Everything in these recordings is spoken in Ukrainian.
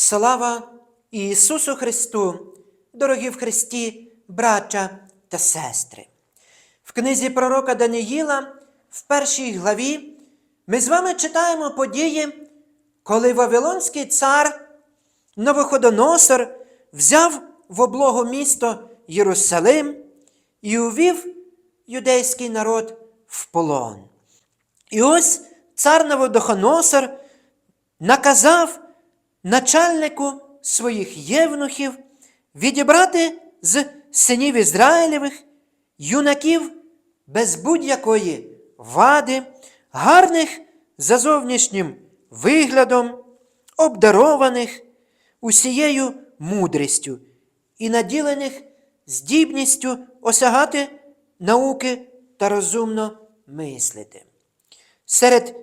Слава Ісусу Христу, дорогі в Христі, браття та сестри! В книзі пророка Даниїла, в першій главі, ми з вами читаємо події, коли Вавилонський цар Новоходоносор взяв в облогу місто Єрусалим і увів юдейський народ в полон. І ось цар Новодохоносор наказав начальнику своїх євнухів відібрати з синів Ізраїлевих юнаків без будь-якої вади, гарних за зовнішнім виглядом, обдарованих усією мудрістю і наділених здібністю осягати науки та розумно мислити. Серед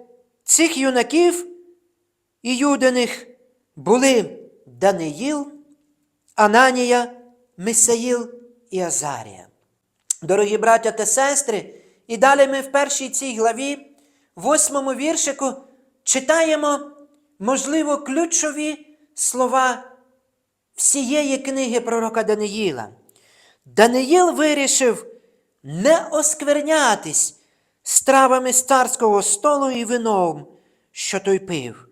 цих юнаків і юдиних були Даниїл, Ананія, Мисаїл і Азарія. Дорогі браття та сестри, і далі ми в першій цій главі, восьмому віршику, читаємо, можливо, ключові слова всієї книги пророка Даниїла. Даниїл вирішив не осквернятись стравами з царського столу і вином, що той пив.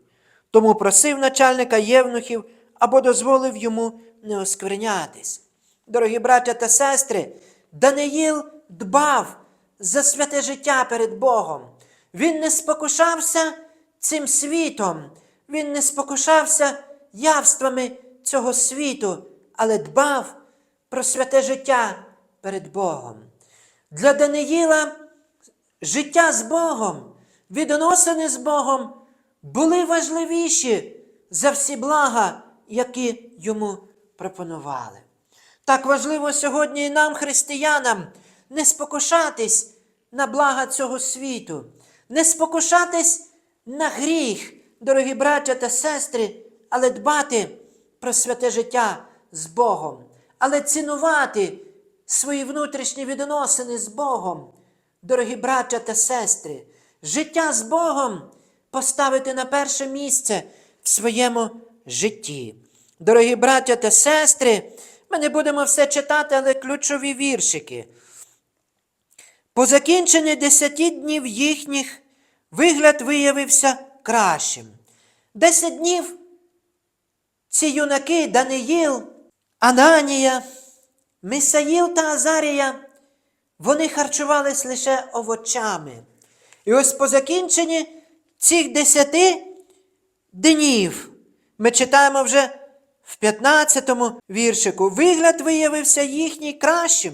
Тому просив начальника євнухів або дозволив йому не осквернятись. Дорогі браття та сестри, Даниїл дбав за святе життя перед Богом. Він не спокушався цим світом, він не спокушався явствами цього світу, але дбав про святе життя перед Богом. Для Даниїла життя з Богом, відносини з Богом були важливіші за всі блага, які йому пропонували. Так важливо сьогодні і нам, християнам, не спокушатись на блага цього світу, не спокушатись на гріх, дорогі браття та сестри, але дбати про святе життя з Богом, але цінувати свої внутрішні відносини з Богом, дорогі браття та сестри, життя з Богом поставити на перше місце в своєму житті. Дорогі браття та сестри, ми не будемо все читати, але ключові віршики. По закінченні десяти днів їхніх вигляд виявився кращим. Десять днів ці юнаки Даниїл, Ананія, Мисаїл та Азарія, вони харчувались лише овочами. І ось по закінченні цих десяти днів ми читаємо вже в 15-му віршику. Вигляд виявився їхній кращим,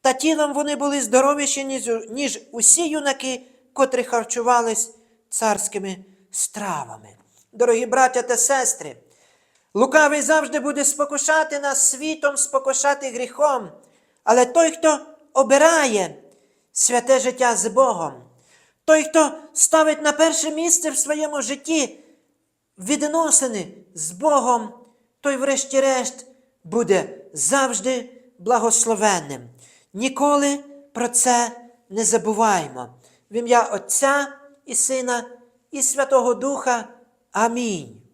та тілом вони були здоровіші, ніж усі юнаки, котрі харчувались царськими стравами. Дорогі браття та сестри, лукавий завжди буде спокушати нас світом, спокушати гріхом, але той, хто обирає святе життя з Богом, той, хто ставить на перше місце в своєму житті відносини з Богом, той, врешті-решт, буде завжди благословенним. Ніколи про це не забуваємо. В ім'я Отця і Сина і Святого Духа. Амінь.